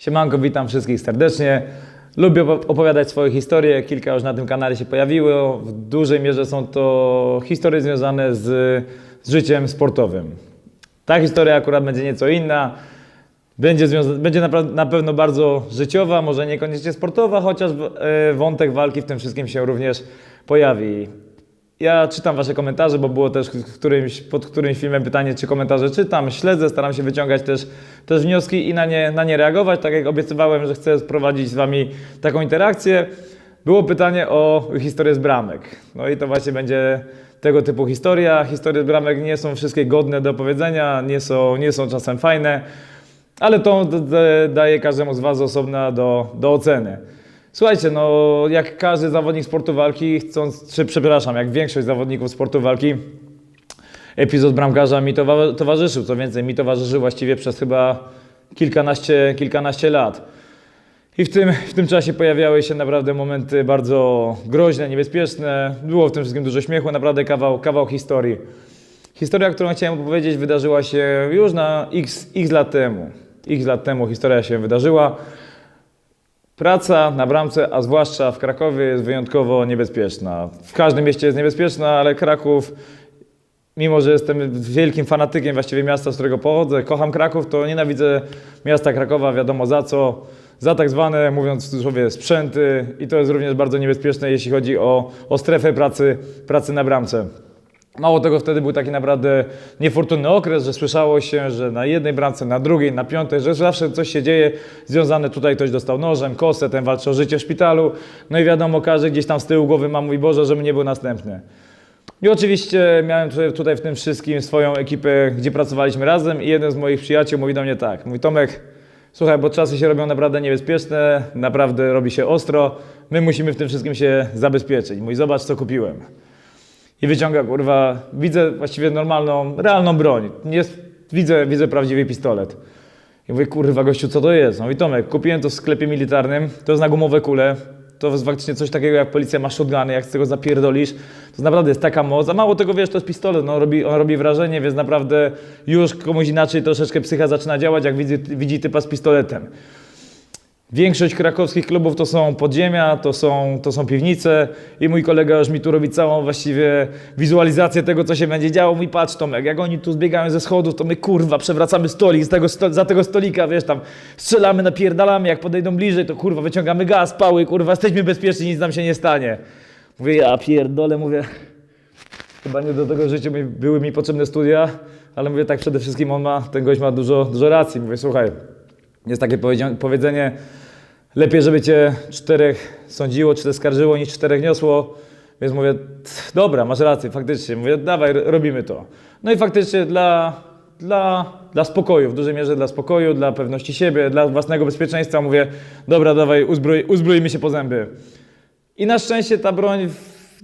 Siemanko, witam wszystkich serdecznie. Lubię opo- opowiadać swoje historie, kilka już na tym kanale się pojawiło. W dużej mierze są to historie związane z, z życiem sportowym. Ta historia akurat będzie nieco inna. Będzie, będzie napra- na pewno bardzo życiowa, może niekoniecznie sportowa, chociaż e, wątek walki w tym wszystkim się również pojawi. Ja czytam Wasze komentarze, bo było też którymś, pod którymś filmem pytanie, czy komentarze czytam, śledzę, staram się wyciągać też, też wnioski i na nie, na nie reagować. Tak jak obiecywałem, że chcę prowadzić z Wami taką interakcję. Było pytanie o historię z bramek. No i to właśnie będzie tego typu historia. Historie z bramek nie są wszystkie godne do opowiedzenia, nie są, nie są czasem fajne, ale to d- d- daje każdemu z Was osobna do, do oceny. Słuchajcie, no jak każdy zawodnik sportu walki, chcąc, czy przepraszam, jak większość zawodników sportu walki, epizod bramkarza mi towa- towarzyszył. Co więcej, mi towarzyszył właściwie przez chyba kilkanaście, kilkanaście lat. I w tym, w tym czasie pojawiały się naprawdę momenty bardzo groźne, niebezpieczne. Było w tym wszystkim dużo śmiechu, naprawdę kawał, kawał historii. Historia, którą chciałem opowiedzieć, wydarzyła się już na x, x lat temu. X lat temu historia się wydarzyła. Praca na bramce, a zwłaszcza w Krakowie, jest wyjątkowo niebezpieczna. W każdym mieście jest niebezpieczna, ale Kraków, mimo że jestem wielkim fanatykiem właściwie miasta, z którego pochodzę, kocham Kraków, to nienawidzę miasta Krakowa, wiadomo za co. Za tak zwane, mówiąc w cudzysłowie, sprzęty i to jest również bardzo niebezpieczne, jeśli chodzi o, o strefę pracy, pracy na bramce. Mało tego, wtedy był taki naprawdę niefortunny okres, że słyszało się, że na jednej bramce, na drugiej, na piątej, że zawsze coś się dzieje związane. Tutaj ktoś dostał nożem, kosę, ten walczy o życie w szpitalu. No i wiadomo, każdy gdzieś tam z tyłu głowy ma mój Boże, żeby nie był następny. I oczywiście miałem tutaj, w tym wszystkim swoją ekipę, gdzie pracowaliśmy razem i jeden z moich przyjaciół mówi do mnie tak, mówi Tomek, słuchaj, bo czasy się robią naprawdę niebezpieczne, naprawdę robi się ostro, my musimy w tym wszystkim się zabezpieczyć. Mój zobacz co kupiłem. I wyciąga, kurwa, widzę właściwie normalną, realną broń. Nie, widzę, widzę prawdziwy pistolet. I mówię, kurwa, gościu, co to jest? No i Tomek, kupiłem to w sklepie militarnym, to jest na gumowe kule, to jest faktycznie coś takiego, jak policja ma shotguny, jak z tego zapierdolisz, to naprawdę jest taka moc, a mało tego, wiesz, to jest pistolet, no, robi, on robi wrażenie, więc naprawdę już komuś inaczej troszeczkę psycha zaczyna działać, jak widzi, widzi typa z pistoletem. Większość krakowskich klubów to są podziemia, to są, to są piwnice i mój kolega już mi tu robi całą właściwie wizualizację tego, co się będzie działo. Mój patrz Tomek, jak oni tu zbiegają ze schodów, to my kurwa przewracamy stolik z tego, sto, za tego stolika, wiesz tam, strzelamy, napierdalamy, jak podejdą bliżej, to kurwa wyciągamy gaz, pały, kurwa, jesteśmy bezpieczni, nic nam się nie stanie. Mówię, ja pierdolę, mówię, chyba nie do tego życia mi, były mi potrzebne studia, ale mówię tak, przede wszystkim on ma, ten gość ma dużo, dużo racji. Mówię, słuchaj, jest takie powiedzenie, lepiej, żeby cię czterech sądziło, czy te skarżyło, niż czterech niosło. Więc mówię, "Tch, dobra, masz rację, faktycznie. Mówię, dawaj, robimy to. No i faktycznie dla, dla, dla spokoju, w dużej mierze dla spokoju, dla pewności siebie, dla własnego bezpieczeństwa mówię, dobra, dawaj, uzbrój, uzbrójmy się po zęby. I na szczęście ta broń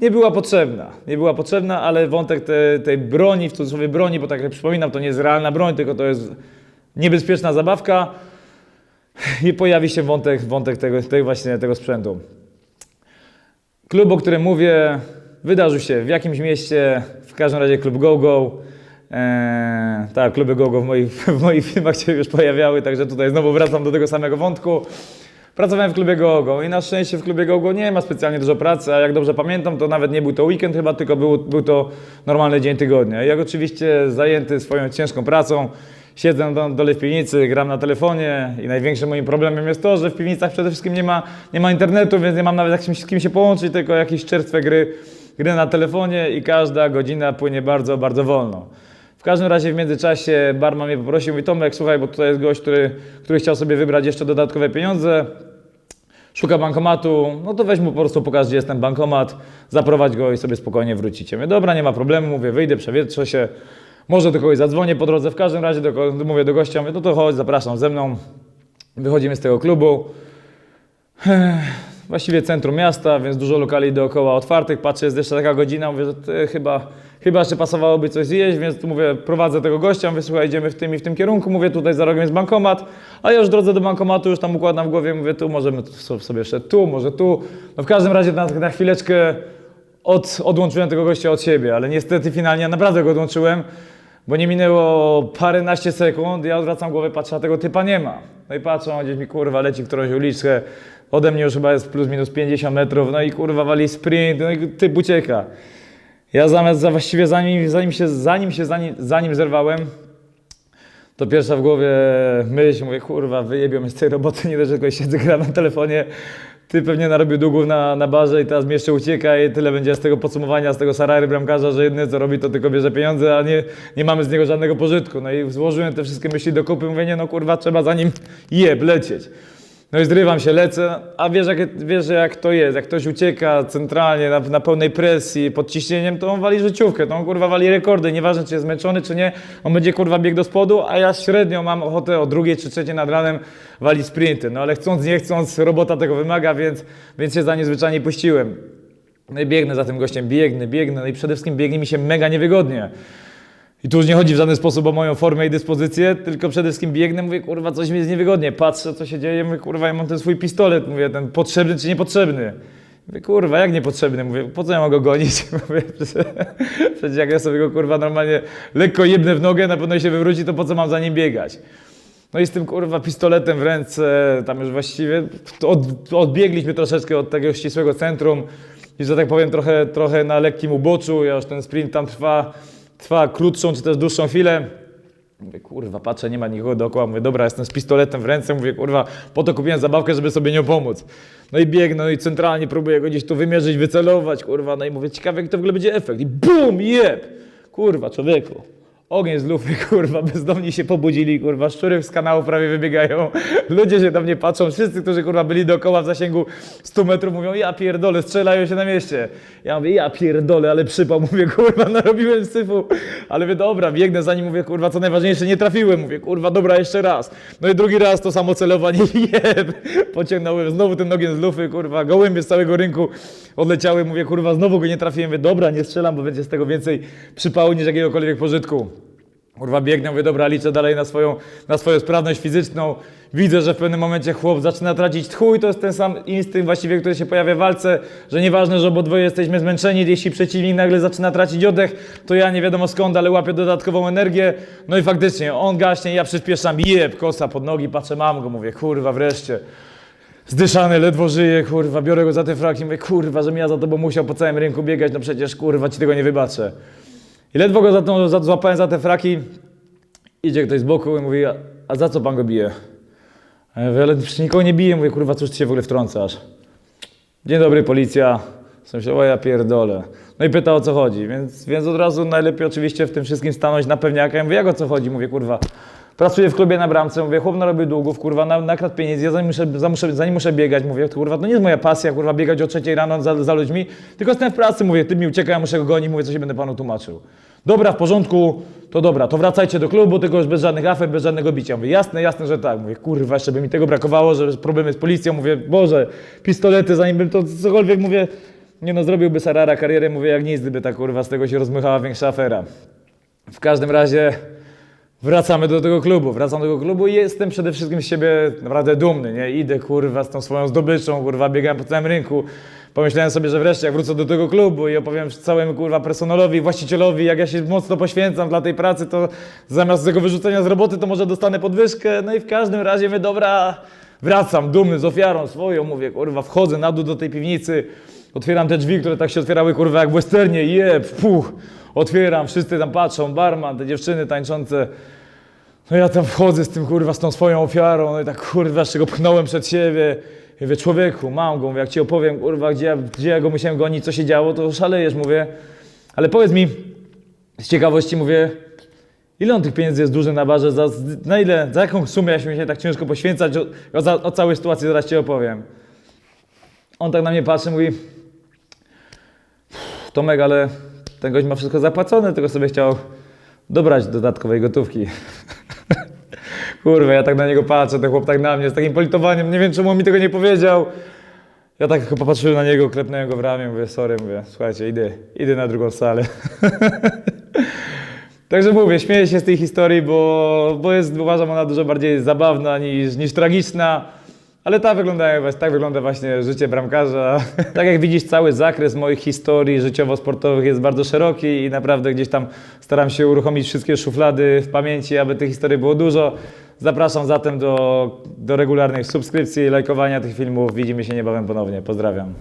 nie była potrzebna. Nie była potrzebna, ale wątek te, tej broni, w cudzysłowie broni, bo tak jak przypominam, to nie jest realna broń, tylko to jest niebezpieczna zabawka i pojawi się wątek, wątek tego, tego właśnie tego sprzętu. Klub, o którym mówię, wydarzył się w jakimś mieście, w każdym razie klub GoGo. Eee, tak, kluby GoGo w moich, w moich filmach się już pojawiały, także tutaj znowu wracam do tego samego wątku. Pracowałem w klubie GoGo i na szczęście w klubie GoGo nie ma specjalnie dużo pracy, a jak dobrze pamiętam, to nawet nie był to weekend chyba, tylko był, był to normalny dzień tygodnia. Jak oczywiście zajęty swoją ciężką pracą, siedzę na dole w piwnicy, gram na telefonie i największym moim problemem jest to, że w piwnicach przede wszystkim nie ma, nie ma internetu, więc nie mam nawet jak z kim się połączyć, tylko jakieś czerstwe gry, gry na telefonie i każda godzina płynie bardzo, bardzo wolno. W każdym razie w międzyczasie barman mnie poprosił, mówi Tomek, słuchaj, bo tutaj jest gość, który, który chciał sobie wybrać jeszcze dodatkowe pieniądze, szuka bankomatu, no to weź mu po prostu pokaż, gdzie jest ten bankomat, zaprowadź go i sobie spokojnie wrócicie. Mówię, dobra, nie ma problemu, mówię, wyjdę, przewietrzę się, może do kogoś zadzwonię po drodze, w każdym razie do, mówię do gościa, mówię, no to chodź, zapraszam ze mną, wychodzimy z tego klubu, właściwie centrum miasta, więc dużo lokali dookoła otwartych. Patrzę, jest jeszcze taka godzina, mówię, że ty, chyba, chyba jeszcze pasowałoby coś zjeść, więc tu mówię, prowadzę tego gościa, mówię, słuchaj, idziemy w tym i w tym kierunku, mówię, tutaj za rogiem jest bankomat, a ja już w drodze do bankomatu już tam układam w głowie, mówię, tu możemy sobie jeszcze tu, może tu. No w każdym razie na, na chwileczkę od, odłączyłem tego gościa od siebie, ale niestety finalnie naprawdę go odłączyłem, Bo nie minęło paręnaście sekund, ja odwracam głowę, patrzę, a tego typa nie ma. No i patrzę, on gdzieś mi kurwa leci którąś uliczkę, ode mnie już chyba jest plus minus 50 metrów, no i kurwa wali sprint, no i typ ucieka. Ja zamiast, za, właściwie zanim, zanim się, zanim się zanim, zanim zerwałem, to pierwsza w głowie myśl, mówię, kurwa, wyjebią mnie z tej roboty, nie dość, że tylko siedzę, gram na telefonie, ty pewnie narobił długów na, na barze i teraz jeszcze ucieka i tyle będzie z tego podsumowania, z tego Sarary bramkarza, że jedyne co robi to tylko bierze pieniądze, a nie, nie mamy z niego żadnego pożytku. No i złożyłem te wszystkie myśli do kupy, mówię, nie no kurwa, trzeba za nim jeb, lecieć. No i zrywam się, lecę, a wiesz jak, wiesz jak to jest, jak ktoś ucieka centralnie na, na pełnej presji, pod ciśnieniem, to on wali życiówkę, to on kurwa wali rekordy, nieważne czy jest zmęczony czy nie, on będzie kurwa biegł do spodu, a ja średnio mam ochotę o drugiej czy trzeciej nad ranem walić sprinty, no ale chcąc nie chcąc, robota tego wymaga, więc, więc się za nie puściłem. No i biegnę za tym gościem, biegnę, biegnę, no i przede wszystkim biegnie mi się mega niewygodnie. I tu już nie chodzi w żaden sposób o moją formę i dyspozycję, tylko przede wszystkim biegnę, mówię, kurwa, coś mi jest niewygodnie, patrzę, co się dzieje, mówię, kurwa, ja mam ten swój pistolet, mówię, ten potrzebny czy niepotrzebny. Mówię, kurwa, jak niepotrzebny? Mówię, po co ja mam go gonić? Mówię, przecież, przecież jak ja sobie go, kurwa, normalnie lekko jebnę w nogę, na pewno się wywróci, to po co mam za nim biegać? No i z tym, kurwa, pistoletem w ręce, tam już właściwie od, odbiegliśmy troszeczkę od tego ścisłego centrum i, że tak powiem, trochę, trochę na lekkim uboczu, ja już ten sprint tam trwa, trwa krótszą czy też dłuższą chwilę. Mówię, kurwa, patrzę, nie ma nikogo dookoła. Mówię, dobra, jestem z pistoletem w ręce. Mówię, kurwa, po to kupiłem zabawkę, żeby sobie nią pomóc. No i biegnę, no i centralnie próbuję go gdzieś tu wymierzyć, wycelować, kurwa. No i mówię, ciekawe, jaki to w ogóle będzie efekt. I bum, jeb! Kurwa, człowieku. Ogień z lufy, kurwa, bezdomni się pobudzili, kurwa, szczury z kanału prawie wybiegają, ludzie się na mnie patrzą, wszyscy, którzy, kurwa, byli dookoła w zasięgu 100 metrów, mówią, ja pierdolę, strzelają się na mieście. Ja mówię, ja pierdolę, ale przypał, mówię, kurwa, narobiłem syfu, ale mówię, dobra, biegnę za nim, mówię, kurwa, co najważniejsze, nie trafiłem, mówię, kurwa, dobra, jeszcze raz. No i drugi raz to samo celowanie, jeb, pociągnąłem znowu ten ogień z lufy, kurwa, gołębie z całego rynku odleciały, mówię, kurwa, znowu go nie trafiłem, mówię, dobra, nie strzelam, bo będzie z tego więcej przypału niż jakiegokolwiek pożytku. Kurwa, biegnę, mówię, dobra, liczę dalej na swoją, na swoją sprawność fizyczną. Widzę, że w pewnym momencie chłop zaczyna tracić tchu i to jest ten sam instynkt właściwie, który się pojawia w walce, że nieważne, że obodwoje jesteśmy zmęczeni, jeśli przeciwnik nagle zaczyna tracić oddech, to ja nie wiadomo skąd, ale łapię dodatkową energię. No i faktycznie, on gaśnie, ja przyspieszam, jeb, kosa pod nogi, patrzę, mam go, mówię, kurwa, wreszcie. Zdyszany, ledwo żyje, kurwa, biorę go za te fraki, mówię, kurwa, żebym ja za tobą musiał po całym rynku biegać, no przecież, kurwa, ci tego nie wybaczę. I ledwo go za tą, za, złapałem za te fraki, idzie ktoś z boku i mówi, a, a za co pan go bije? Ja mówię, ale przecież nikogo nie bije. Mówię, kurwa, cóż ty się w ogóle wtrącasz? Dzień dobry, policja. Się, o ja pierdolę. No i pyta o co chodzi, więc, więc od razu najlepiej oczywiście w tym wszystkim stanąć na pewniaka. Ja mówię, jak o co chodzi? Mówię, kurwa, pracuję w klubie na bramce, mówię, chłop narobił długów, kurwa, na, nakradł pieniędzy, ja za nim, muszę, za, muszę, za nim muszę biegać, mówię, kurwa, to nie jest moja pasja, kurwa, biegać o trzeciej rano za, za ludźmi, tylko jestem w pracy, mówię, ty mi ucieka, ja muszę go gonić, mówię, co się będę panu tłumaczył. Dobra, w porządku, to dobra, to wracajcie do klubu, tylko już bez żadnych afer, bez żadnego bicia. Mówię, jasne, jasne, że tak. Mówię, kurwa, jeszcze by mi tego brakowało, że problemy z policją. Mówię, Boże, pistolety, zanim bym to cokolwiek, mówię, nie no, zrobiłby Sarara karierę, mówię, jak nic, gdyby ta kurwa z tego się rozmychała większa afera. W każdym razie wracamy do tego klubu, wracam do tego klubu i jestem przede wszystkim z siebie naprawdę dumny, nie? Idę, kurwa, z tą swoją zdobyczą, kurwa, biegałem po całym rynku. Pomyślałem sobie, że wreszcie jak wrócę do tego klubu i opowiem całemu kurwa personelowi, właścicielowi, jak ja się mocno poświęcam dla tej pracy, to zamiast tego wyrzucenia z roboty, to może dostanę podwyżkę. No i w każdym razie my dobra, wracam dumny z ofiarą swoją, mówię, kurwa, wchodzę na dół do tej piwnicy, otwieram te drzwi, które tak się otwierały, kurwa, jak w westernie, jeb, puch, otwieram, wszyscy tam patrzą, barman, te dziewczyny tańczące. No ja tam wchodzę z tym, kurwa, z tą swoją ofiarą, no i tak, kurwa, jeszcze go pchnąłem przed siebie. I mówię, człowieku, mam go, mówię, jak ci opowiem, kurwa, gdzie ja, gdzie ja go musiałem gonić, co się działo, to szalejesz, mówię. Ale powiedz mi, z ciekawości mówię, ile on tych pieniędzy jest duży na barze, za, na ile, za jaką sumę ja się tak ciężko poświęcać, o, o, o całej sytuacji zaraz ci opowiem. On tak na mnie patrzy, mówi, Tomek, ale ten gość ma wszystko zapłacone, tylko sobie chciał dobrać dodatkowej gotówki. Kurwa, ja tak na niego patrzę, ten chłop tak na mnie, z takim politowaniem, nie wiem czemu on mi tego nie powiedział. Ja tak tylko popatrzyłem na niego, klepnąłem go w ramię, mówię, sorry, mówię, słuchajcie, idę, idę na drugą salę. Także mówię, śmieję się z tej historii, bo, bo jest, uważam, ona dużo bardziej zabawna niż, niż tragiczna. Ale tak wygląda, tak wygląda właśnie życie bramkarza. Tak jak widzisz, cały zakres moich historii życiowo-sportowych jest bardzo szeroki i naprawdę gdzieś tam staram się uruchomić wszystkie szuflady w pamięci, aby tych historii było dużo. Zapraszam zatem do, do regularnych subskrypcji, lajkowania tych filmów. Widzimy się niebawem ponownie. Pozdrawiam.